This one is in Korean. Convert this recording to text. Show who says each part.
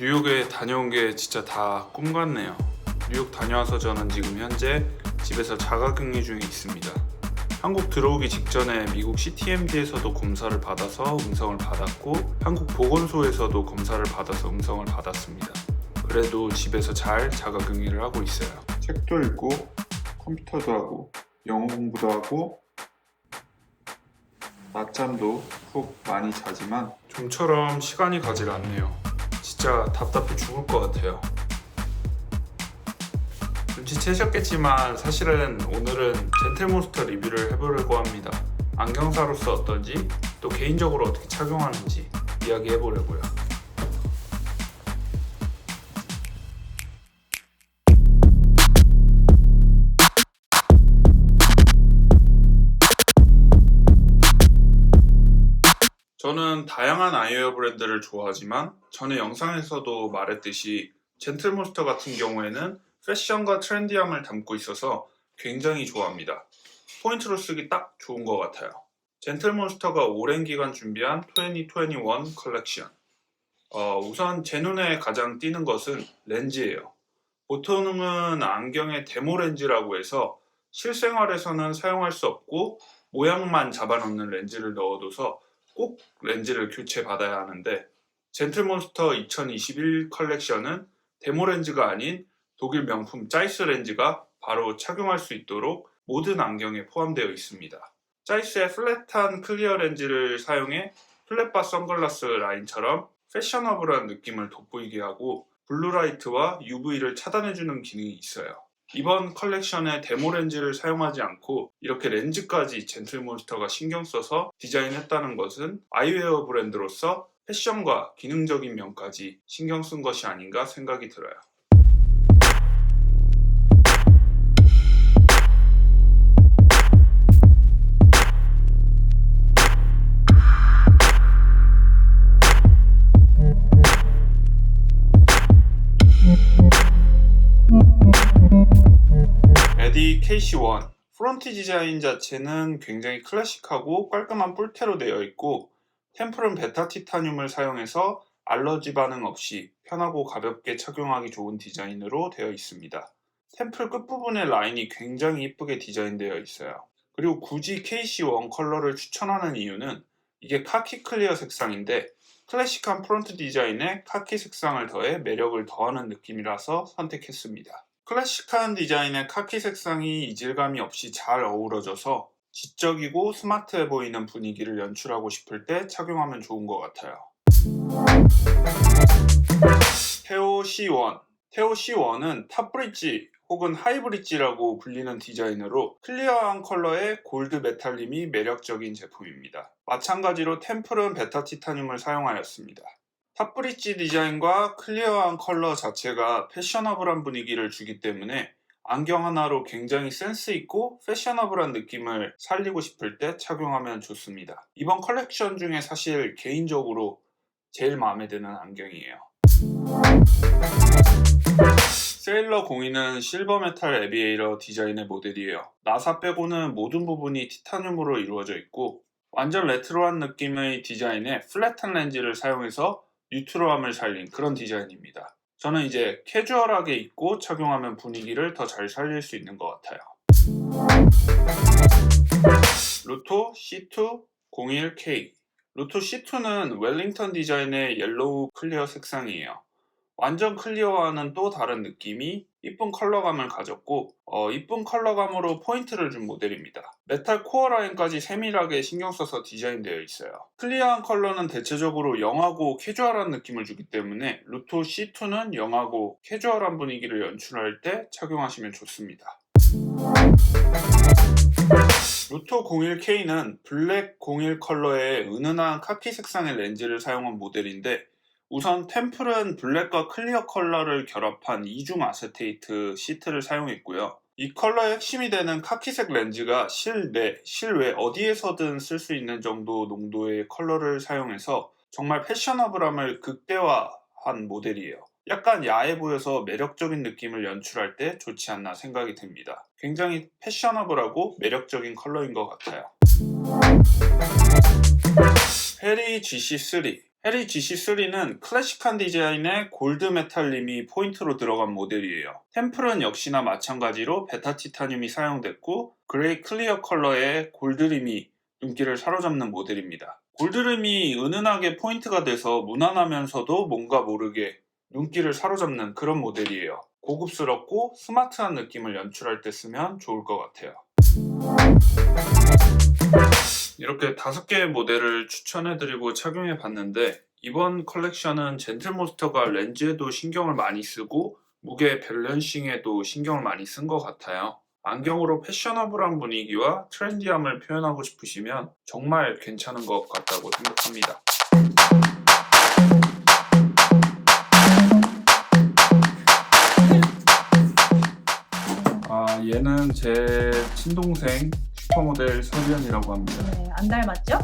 Speaker 1: 뉴욕에 다녀온 게 진짜 다 꿈 같네요. 뉴욕 다녀와서 저는 지금 현재 집에서 자가격리 중에 있습니다. 한국 들어오기 직전에 미국 CTMD에서도 검사를 받아서 음성을 받았고 한국 보건소에서도 검사를 받아서 음성을 받았습니다. 그래도 집에서 잘 자가격리를 하고 있어요. 책도 읽고 컴퓨터도 하고 영어 공부도 하고 낮잠도 푹 많이 자지만 좀처럼 시간이 가질 않네요. 진짜 답답해 죽을 것 같아요. 눈치채셨겠지만 사실은 오늘은 젠틀몬스터 리뷰를 해보려고 합니다. 안경사로서 어떤지 또 개인적으로 어떻게 착용하는지 이야기해보려고요. 저는 다양한 아이웨어 브랜드를 좋아하지만 전에 영상에서도 말했듯이 젠틀몬스터 같은 경우에는 패션과 트렌디함을 담고 있어서 굉장히 좋아합니다. 포인트로 쓰기 딱 좋은 것 같아요. 젠틀몬스터가 오랜 기간 준비한 2021 컬렉션. 어, 우선 제 눈에 가장 띄는 것은 렌즈예요. 보통은 안경의 데모 렌즈라고 해서 실생활에서는 사용할 수 없고 모양만 잡아놓는 렌즈를 넣어둬서 꼭 렌즈를 교체받아야 하는데 젠틀몬스터 2021 컬렉션은 데모 렌즈가 아닌 독일 명품 짜이스 렌즈가 바로 착용할 수 있도록 모든 안경에 포함되어 있습니다. 짜이스의 플랫한 클리어 렌즈를 사용해 플랫바 선글라스 라인처럼 패셔너블한 느낌을 돋보이게 하고 블루라이트와 UV를 차단해주는 기능이 있어요. 이번 컬렉션에 데모 렌즈를 사용하지 않고 이렇게 렌즈까지 젠틀몬스터가 신경 써서 디자인했다는 것은 아이웨어 브랜드로서 패션과 기능적인 면까지 신경 쓴 것이 아닌가 생각이 들어요. KC1 프론트 디자인 자체는 굉장히 클래식하고 깔끔한 뿔테로 되어 있고 템플은 베타 티타늄을 사용해서 알러지 반응 없이 편하고 가볍게 착용하기 좋은 디자인으로 되어 있습니다. 템플 끝부분의 라인이 굉장히 이쁘게 디자인되어 있어요. 그리고 굳이 KC1 컬러를 추천하는 이유는 이게 카키 클리어 색상인데 클래식한 프론트 디자인에 카키 색상을 더해 매력을 더하는 느낌이라서 선택했습니다. 클래식한 디자인의 카키 색상이 이질감이 없이 잘 어우러져서 지적이고 스마트해 보이는 분위기를 연출하고 싶을 때 착용하면 좋은 것 같아요. 테오 C1 테오 C1은 탑브릿지 혹은 하이브릿지라고 불리는 디자인으로 클리어한 컬러의 골드 메탈림이 매력적인 제품입니다. 마찬가지로 템플은 베타 티타늄을 사용하였습니다. 탑브릿지 디자인과 클리어한 컬러 자체가 패셔너블한 분위기를 주기 때문에 안경 하나로 굉장히 센스 있고 패셔너블한 느낌을 살리고 싶을 때 착용하면 좋습니다. 이번 컬렉션 중에 사실 개인적으로 제일 마음에 드는 안경이에요. 세일러 02는 실버 메탈 에비에이러 디자인의 모델이에요. 나사 빼고는 모든 부분이 티타늄으로 이루어져 있고 완전 레트로한 느낌의 디자인에 플랫한 렌즈를 사용해서 뉴트로함을 살린 그런 디자인입니다. 저는 이제 캐주얼하게 입고 착용하면 분위기를 더 잘 살릴 수 있는 것 같아요. 루토 C2 01K 루토 C2는 웰링턴 디자인의 옐로우 클리어 색상이에요. 완전 클리어와는 또 다른 느낌이 이쁜 컬러감을 가졌고 어, 이쁜 컬러감으로 포인트를 준 모델입니다. 메탈 코어 라인까지 세밀하게 신경 써서 디자인되어 있어요. 클리어한 컬러는 대체적으로 영하고 캐주얼한 느낌을 주기 때문에 루토 C2는 영하고 캐주얼한 분위기를 연출할 때 착용하시면 좋습니다. 루토 01K는 블랙 01 컬러의 은은한 카키 색상의 렌즈를 사용한 모델인데 우선 템플은 블랙과 클리어 컬러를 결합한 이중 아세테이트 시트를 사용했고요. 이 컬러의 핵심이 되는 카키색 렌즈가 실내, 실외 어디에서든 쓸 수 있는 정도 농도의 컬러를 사용해서 정말 패셔너블함을 극대화한 모델이에요. 약간 야해 보여서 매력적인 느낌을 연출할 때 좋지 않나 생각이 듭니다. 굉장히 패셔너블하고 매력적인 컬러인 것 같아요. 페리 GC3 해리 GC3는 클래식한 디자인의 골드 메탈 림이 포인트로 들어간 모델이에요. 템플은 역시나 마찬가지로 베타 티타늄이 사용됐고 그레이 클리어 컬러의 골드 림이 눈길을 사로잡는 모델입니다. 골드 림이 은은하게 포인트가 돼서 무난하면서도 뭔가 모르게 눈길을 사로잡는 그런 모델이에요. 고급스럽고 스마트한 느낌을 연출할 때 쓰면 좋을 것 같아요. 이렇게 다섯 개의 모델을 추천해드리고 착용해 봤는데 이번 컬렉션은 젠틀몬스터가 렌즈에도 신경을 많이 쓰고 무게 밸런싱에도 신경을 많이 쓴 것 같아요. 안경으로 패셔너블한 분위기와 트렌디함을 표현하고 싶으시면 정말 괜찮은 것 같다고 생각합니다. 아 얘는 제 친동생 슈퍼모델 서리언이라고 합니다.
Speaker 2: 네, 안 닮았죠?